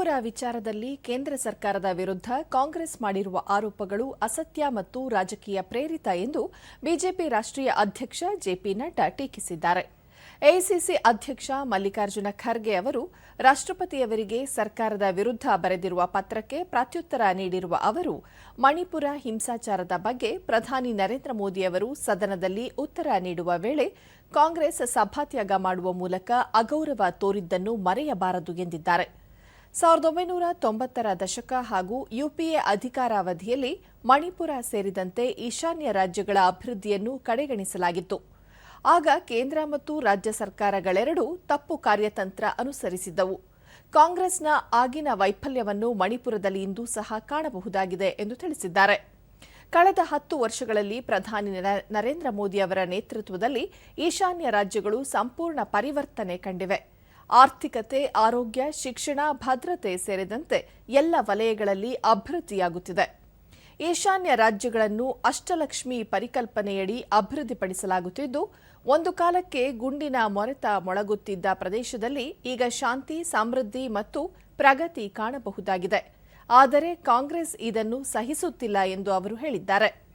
ಮಣಿಪುರ ವಿಚಾರದಲ್ಲಿ ಕೇಂದ್ರ ಸರ್ಕಾರದ ವಿರುದ್ಧ ಕಾಂಗ್ರೆಸ್ ಮಾಡಿರುವ ಆರೋಪಗಳು ಅಸತ್ಯ ಮತ್ತು ರಾಜಕೀಯ ಪ್ರೇರಿತ ಎಂದು ಬಿಜೆಪಿ ರಾಷ್ಟ್ರೀಯ ಅಧ್ಯಕ್ಷ ಜೆಪಿ ನಡ್ಡಾ ಟೀಕಿಸಿದ್ದಾರೆ. ಎಐಸಿಸಿ ಅಧ್ಯಕ್ಷ ಮಲ್ಲಿಕಾರ್ಜುನ ಖರ್ಗೆ ಅವರು ರಾಷ್ಟ್ರಪತಿಯವರಿಗೆ ಸರ್ಕಾರದ ವಿರುದ್ಧ ಬರೆದಿರುವ ಪತ್ರಕ್ಕೆ ಪ್ರತ್ಯುತ್ತರ ನೀಡಿರುವ ಅವರು, ಮಣಿಪುರ ಹಿಂಸಾಚಾರದ ಬಗ್ಗೆ ಪ್ರಧಾನಿ ನರೇಂದ್ರ ಮೋದಿಯವರು ಸದನದಲ್ಲಿ ಉತ್ತರ ನೀಡುವ ವೇಳೆ ಕಾಂಗ್ರೆಸ್ ಸಭಾತ್ಯಾಗ ಮಾಡುವ ಮೂಲಕ ಅಗೌರವ ತೋರಿದ್ದನ್ನು ಮರೆಯಬಾರದು ಎಂದಿದ್ದಾರೆ. ಸಾವಿರದ ಒಂಬೈನೂರ ತೊಂಬತ್ತರ ದಶಕ ಹಾಗೂ ಯುಪಿಎ ಅಧಿಕಾರಾವಧಿಯಲ್ಲಿ ಮಣಿಪುರ ಸೇರಿದಂತೆ ಈಶಾನ್ಯ ರಾಜ್ಯಗಳ ಅಭಿವೃದ್ಧಿಯನ್ನು ಕಡೆಗಣಿಸಲಾಗಿತ್ತು. ಆಗ ಕೇಂದ್ರ ಮತ್ತು ರಾಜ್ಯ ಸರ್ಕಾರಗಳೆರಡೂ ತಪ್ಪು ಕಾರ್ಯತಂತ್ರ ಅನುಸರಿಸಿದ್ದವು. ಕಾಂಗ್ರೆಸ್ನ ಆಗಿನ ವೈಫಲ್ಯವನ್ನು ಮಣಿಪುರದಲ್ಲಿ ಇಂದು ಸಹ ಕಾಣಬಹುದಾಗಿದೆ ಎಂದು ತಿಳಿಸಿದ್ದಾರೆ. ಕಳೆದ ಹತ್ತು ವರ್ಷಗಳಲ್ಲಿ ಪ್ರಧಾನಿ ನರೇಂದ್ರ ಮೋದಿ ಅವರ ನೇತೃತ್ವದಲ್ಲಿ ಈಶಾನ್ಯ ರಾಜ್ಯಗಳು ಸಂಪೂರ್ಣ ಪರಿವರ್ತನೆ ಕಂಡಿವೆ. ಆರ್ಥಿಕತೆ, ಆರೋಗ್ಯ, ಶಿಕ್ಷಣ, ಭದ್ರತೆ ಸೇರಿದಂತೆ ಎಲ್ಲ ವಲಯಗಳಲ್ಲಿ ಅಭಿವೃದ್ಧಿಯಾಗುತ್ತಿದೆ. ಈಶಾನ್ಯ ರಾಜ್ಯಗಳನ್ನು ಅಷ್ಟಲಕ್ಷ್ಮಿ ಪರಿಕಲ್ಪನೆಯಡಿ ಅಭಿವೃದ್ಧಿಪಡಿಸಲಾಗುತ್ತಿದ್ದು, ಒಂದು ಕಾಲಕ್ಕೆ ಗುಂಡಿನ ಮೊರೆತ ಮೊಳಗುತ್ತಿದ್ದ ಪ್ರದೇಶದಲ್ಲಿ ಈಗ ಶಾಂತಿ, ಸಮೃದ್ಧಿ ಮತ್ತು ಪ್ರಗತಿ ಕಾಣಬಹುದಾಗಿದೆ. ಆದರೆ ಕಾಂಗ್ರೆಸ್ ಇದನ್ನು ಸಹಿಸುತ್ತಿಲ್ಲ ಎಂದು ಅವರು ಹೇಳಿದ್ದಾರೆ.